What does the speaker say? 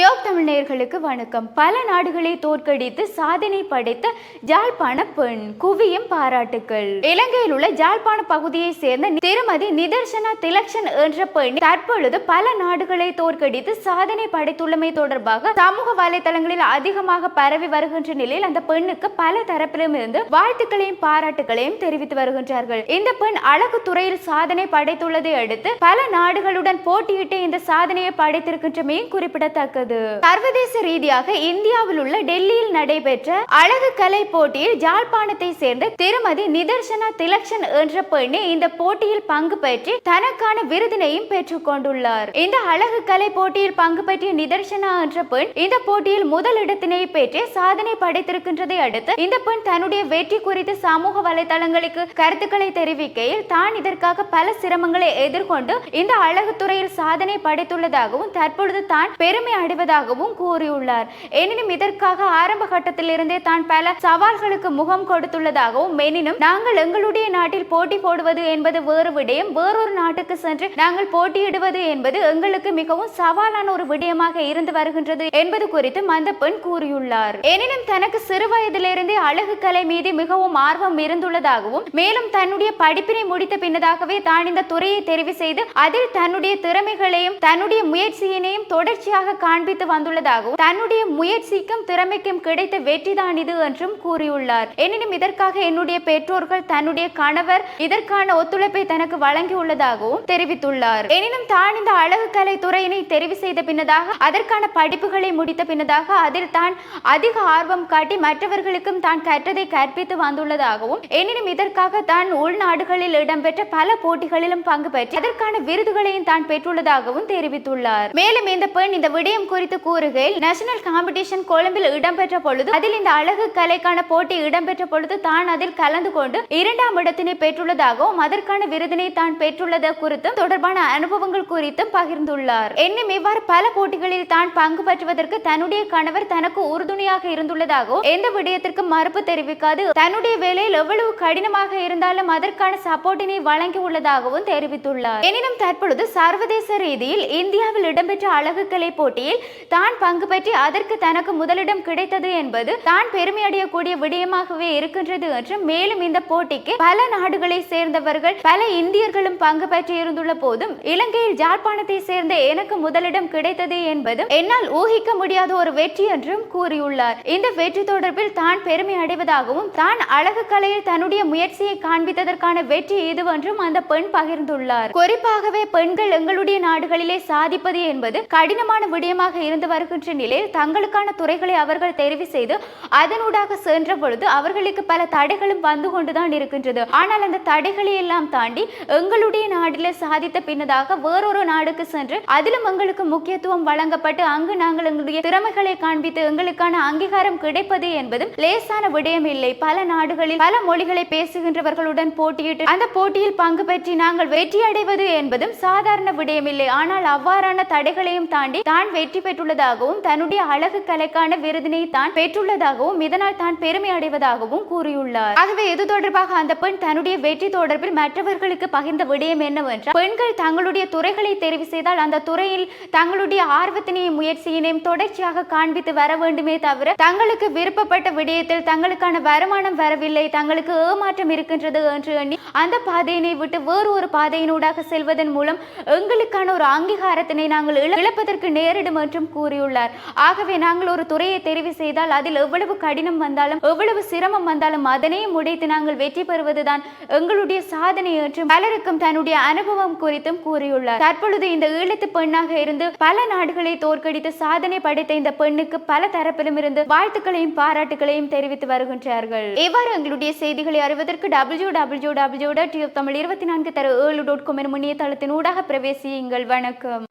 Yoke தமிழ்நேயர்களுக்கு வணக்கம். பல நாடுகளை தோற்கடித்து சாதனை படைத்த ஜாழ்ப்பாண பெண் குவியும் பாராட்டுக்கள். இலங்கையில் உள்ள ஜாழ்ப்பாண பகுதியை சேர்ந்த திருமதி நிதர்சனா திலக்ஷன் என்ற பெண் தற்பொழுது பல நாடுகளை தோற்கடித்து சாதனை படைத்துள்ளமை தொடர்பாக சமூக வலைதளங்களில் அதிகமாக பரவி வருகின்ற நிலையில் அந்த பெண்ணுக்கு பல தரப்பிலும் இருந்து வாழ்த்துக்களையும் பாராட்டுகளையும் தெரிவித்து வருகின்றார்கள். இந்த பெண் அழகு துறையில் சாதனை படைத்துள்ளதை அடுத்து பல நாடுகளுடன் போட்டியிட்டு இந்த சாதனையை படைத்திருக்கின்றமையும் குறிப்பிடத்தக்கது. நடந்தது சர்வதேச ரீதியாக இந்தியாவில் உள்ள டெல்லியில் நடைபெற்ற அழகு கலை போட்டியில் ஜாழ்ப்பாணத்தை சேர்ந்த திருமதி நிதர்சனா திலக்ஷன் என்ற பெண்ணே இந்த போட்டியில் பங்கு பெற்று தனக்கான விருதினையும் பெற்றுக் கொண்டுள்ளார். இந்த அழகு கலை போட்டியில் பங்கு பற்றிய நிதர்சனா என்ற பெண் இந்த போட்டியில் முதல் இடத்தினை பெற்று சாதனை படைத்திருக்கின்றதை அடுத்து இந்த பெண் தன்னுடைய வெற்றி குறித்து சமூக வலைதளங்களுக்கு கருத்துக்களை தெரிவிக்கையில் தான் இதற்காக பல சிரமங்களை எதிர்கொண்டு இந்த அழகு துறையில் சாதனை படைத்துள்ளதாகவும் தற்பொழுது தான் பெருமை அடை அடைவதாகவும் கூறியுள்ளார். எனினும் இதற்காக ஆரம்ப கட்டத்திலிருந்தே தான் பல சவால்களுக்கு முகம் கொடுத்துள்ளதாகவும் எனினும் நாங்கள் எங்களுடைய நாட்டில் போட்டி போடுவது என்பது வேறு விடயம். வேறொரு நாட்டுக்கு சென்று நாங்கள் போட்டியிடுவது என்பது எங்களுக்கு மிகவும் சவாலான ஒரு விடயமாக இருந்து வருகின்றது என்பது குறித்து அந்த பெண் கூறியுள்ளார். எனினும் தனக்கு சிறு வயதிலிருந்தே அழகு கலை மீது மிகவும் ஆர்வம் இருந்துள்ளதாகவும் மேலும் தன்னுடைய படிப்பினை முடித்த பின்னதாகவே தான் இந்த துறையை தெரிவு செய்து அதில் தன்னுடைய திறமைகளையும் தன்னுடைய முயற்சியினையும் தொடர்ச்சியாக காண்பித்து வந்துள்ளதாகவும் தன்னுடைய முயற்சிக்கும் திறமைக்கும் கிடைத்த வெற்றிதான் இது என்றும் கூறியுள்ளார். எனினும் இதற்காக என்னுடைய பெற்றோர்கள் தன்னுடைய கணவர் இதற்கான ஒத்துழைப்பை தனக்கு வழங்கியுள்ளதாகவும் தெரிவித்துள்ளார். எனினும் தான் இந்த அழகு கலை துறையினை தெரிவு செய்த பின்னதாக அதற்கான படிப்புகளை முடித்த பின்னதாக அதில் தான் அதிக ஆர்வம் காட்டி மற்றவர்களுக்கும் தான் கற்றதை கற்பித்து வந்துள்ளதாகவும் எனினும் இதற்காக தான் உள்நாடுகளில் இடம்பெற்ற பல போட்டிகளிலும் பங்கு பெற்று அதற்கான விருதுகளையும் தான் பெற்றுள்ளதாகவும் தெரிவித்துள்ளார். மேலும் இந்த பெண் இந்த விடயம் குறித்து கூறுகையில் நேஷனல் காம்படிஷன் கொழும்பில் இடம்பெற்ற பொழுது அதில் இந்த அழகு கலைக்கான போட்டி இடம்பெற்ற பொழுது தான் அதில் கலந்து கொண்டு இரண்டாம் இடத்தினை பெற்றுள்ளதாகவும் அதற்கான விருதினை தான் பெற்றுள்ளது குறித்தும் தொடர்பான அனுபவங்கள் குறித்தும் பகிர்ந்துள்ளார். என்னும் இவ்வாறு பல போட்டிகளில் தான் பங்கு பெற்றுவதற்கு தன்னுடைய கணவர் தனக்கு உறுதுணையாக இருந்துள்ளதாகவும் எந்த விடயத்திற்கும் மறுப்பு தெரிவிக்காது. தன்னுடைய வேலையில் எவ்வளவு கடினமாக இருந்தாலும் அதற்கான சப்போர்ட்டினை வழங்கி உள்ளதாகவும் தெரிவித்துள்ளார். எனினும் தற்பொழுது சர்வதேச ரீதியில் இந்தியாவில் இடம்பெற்ற அழகு கலை போட்டியில் தான் பங்கு பற்றி அதற்கு தனக்கு முதலிடம் கிடைத்தது என்பது தான் பெருமையடையக்கூடிய விடயமாகவே இருக்கின்றது என்றும் மேலும் இந்த போட்டிக்கு பல நாடுகளை சேர்ந்தவர்கள் பல இந்தியர்களும் பங்கு பற்றி இருந்துள்ள போதும் இலங்கையில் ஜாழ்ப்பாணத்தை சேர்ந்த எனக்கு முதலிடம் கிடைத்தது என்பதும் என்னால் ஊகிக்க முடியாத ஒரு வெற்றி என்றும் கூறியுள்ளார். இந்த வெற்றி தொடர்பில் தான் பெருமை அடைவதாகவும் தான் அழகு கலையில் தன்னுடைய முயற்சியை காண்பித்ததற்கான வெற்றி இதுவென்றும் அந்த பெண் பகிர்ந்துள்ளார். குறிப்பாகவே பெண்கள் எங்களுடைய நாடுகளிலே சாதிப்பது என்பது கடினமான விடயமாக இருந்து வருகின்ற நிலையில் தங்களுக்கான துறைகளை அவர்கள் தெரிவு செய்து அதனூடாக சென்ற பொழுது அவர்களுக்கு பல தடைகளும் வந்து கொண்டுதான் இருக்கின்றது. ஆனால் அந்த தடைகளை எல்லாம் தாண்டி எங்களுடைய நாட்டில் சாதித்த பின்னதாக வேறொரு நாடுக்கு சென்று அதிலும் எங்களுக்கு முக்கியத்துவம் வழங்கப்பட்டு அங்கு நாங்கள் எங்களுடைய திறமைகளை காண்பித்து எங்களுக்கான அங்கீகாரம் கிடைப்பது என்பதும் லேசான விடயம் இல்லை பல நாடுகளில் பல மொழிகளை பேசுகின்றவர்களுடன் போட்டியிட்டு அந்த போட்டியில் பங்கு பெற்றி நாங்கள் வெற்றி அடைவது என்பதும் சாதாரண விடயம் இல்லை ஆனால் அவ்வாறான தடைகளையும் தாண்டி தான் வெற்றி பெற்றுள்ளதாகவும் தன்னுடைய அழகு கலைக்கான விருதினை தான் பெற்றுள்ளதாகவும் இதனால் தான் பெருமை அடைவதாகவும் கூறியுள்ளார். ஆகவே இது தொடர்பாக அந்த பெண் தன்னுடைய வெற்றி தொடர்பில் மற்றவர்களுக்கு பகிர்ந்த விடயம் என்னவென்றால் பெண்கள் தங்களுடைய துறைகளை தெரிவு செய்தால் அந்த துறையில் தங்களுடைய ஆர்வத்தினையும் முயற்சியினையும் தொடர்ச்சியாக காண்பித்து வர வேண்டுமே தவிர தங்களுக்கு விருப்பப்பட்ட விடயத்தில் தங்களுக்கான வருமானம் வரவில்லை தங்களுக்கு ஏமாற்றம் இருக்கின்றது என்று எண்ணி அந்த பாதையினை விட்டு வேறு ஒரு பாதையினூடாக செல்வதன் மூலம் எங்களுக்கான ஒரு அங்கீகாரத்தினை நாங்கள் இழப்பதற்கு நேரிடும் என்றும் கூறியுள்ளார். ஆகவே நாங்கள் ஒரு துறையை தெரிவு செய்தால் அதில் எவ்வளவு கடினம் வந்தாலும் எவ்வளவு சிரமம் வந்தாலும் அதனையும் உடைத்து நாங்கள் வெற்றி பெறுவதுதான் எங்களுடைய சாதனை என்றும் பலருக்கும் தன்னுடைய அனுபவம் குறித்தும் கூறியுள்ளார். தற்பொழுது இந்த ஈழத்து பெண்ணாக இருந்து பல நாடுகளை தோற்கடித்து சாதனை படைத்த இந்த பெண்ணுக்கு பல தரப்பிலும் இருந்து வாழ்த்துக்களையும் பாராட்டுகளையும் தெரிவித்து வருகின்றார்கள். இவ்வாறு எங்களுடைய செய்திகளை அறிவதற்கு W W W dot Tamil இருபத்தி நான்கு தர ஏழு டாட் காம் எனும் இணையதளத்தின் ஊடாக பிரவேசியுங்கள். வணக்கம்.